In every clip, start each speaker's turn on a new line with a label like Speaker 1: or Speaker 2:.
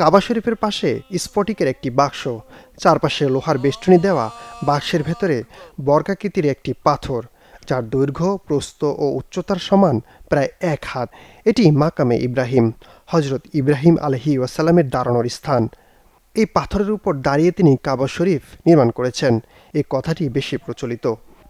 Speaker 1: কাবা শরীফের পাশে স্ফটিকের একটি বাক্স। চারপাশে লোহার বেষ্টনী দেওয়া বাক্সের ভেতরে বর্গাকৃতির একটি পাথর, যার দৈর্ঘ্য, প্রস্থ ও উচ্চতার সমান প্রায় এক হাত। এটি মাকামে ইব্রাহিম হজরত ইব্রাহিম আলহি ওয়াসাল্লামের দাঁড়ানোর স্থান। এই পাথরের উপর দাঁড়িয়ে তিনি কাবা শরীফ নির্মাণ করেছেন। এই কথাটি বেশি প্রচলিত।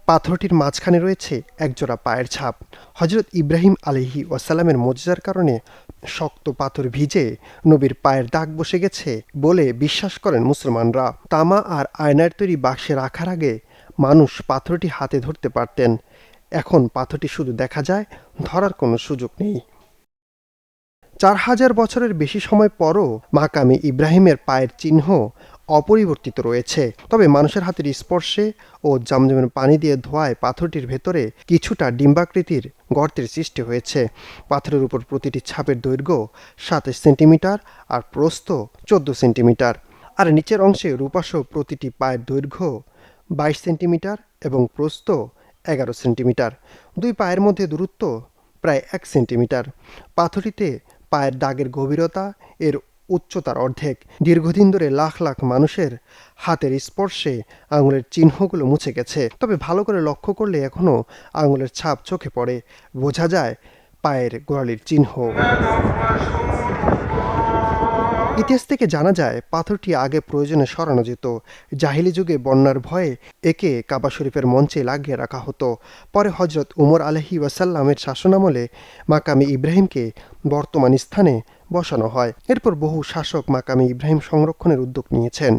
Speaker 1: পাথরটির মাঝখানে রয়েছে একজোড়া পায়ের ছাপ। হজরত ইব্রাহিম আলহি ওয়াসাল্লামের মজার কারণে শক্ত পাথর ভিজে নবীর পায়ের দাগ বসে গেছে বলে বিশ্বাস করেন মুসলমানরা। তামা আর আয়নার তৈরি বাক্সে রাখার আগে মানুষ পাথরটি হাতে ধরতে পারতেন। এখন পাথরটি শুধু দেখা যায়, ধরার কোনো সুযোগ নেই। চার হাজার বছরের বেশি সময় পরও মাকামি ইব্রাহিমের পায়ের চিহ্ন অপরিবর্তিত রয়েছে। তবে মানুষের হাতের স্পর্শে ও জামজমের পানি দিয়ে ধোয়ায় পাথরটির ভেতরে কিছুটা ডিম্বাকৃতির গর্তের সৃষ্টি হয়েছে। পাথরের উপর প্রতিটি ছাপের দৈর্ঘ্য সাতাশ সেন্টিমিটার আর প্রস্থ চোদ্দ সেন্টিমিটার। আর নিচের অংশে রূপাসহ প্রতিটি পায়ের দৈর্ঘ্য বাইশ সেন্টিমিটার এবং প্রস্থ এগারো সেন্টিমিটার। দুই পায়ের মধ্যে দূরত্ব প্রায় এক সেন্টিমিটার। পাথরটিতে পায়ের দাগের গভীরতা এর উচ্চতার অর্ধেক। দীর্ঘদিন ধরে লাখ লাখ মানুষের হাতের স্পর্শে আঙুলের চিহ্নগুলো মুছে গেছে। তবে ভালো করে লক্ষ্য করলে এখনও আঙুলের ছাপ চোখে পড়ে। বোঝা যায় পায়ের গোড়ালির চিহ্ন। ইতিহাস থেকে জানা যায়, পাথরটি আগে প্রয়োজনে সরানো যেত। জাহিলি যুগে বন্যার ভয়ে একে কাবা শরীফের মঞ্চে লাগিয়ে রাখা হতো। পরে হজরত উমর আলহি ওয়াসাল্লামের শাসনামলে মাকামি ইব্রাহিমকে বর্তমান স্থানে বসানো হয়। এরপর বহু শাসক মাকামি ইব্রাহিম সংরক্ষণের উদ্যোগ নিয়েছেন।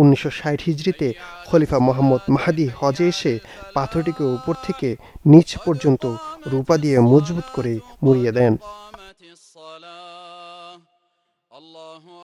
Speaker 1: উনিশশো ষাট হিজড়িতে খলিফা মোহাম্মদ মাহাদি হজে এসে পাথরটিকে উপর থেকে নিচ পর্যন্ত রূপা দিয়ে মজবুত করে মুড়িয়ে দেন।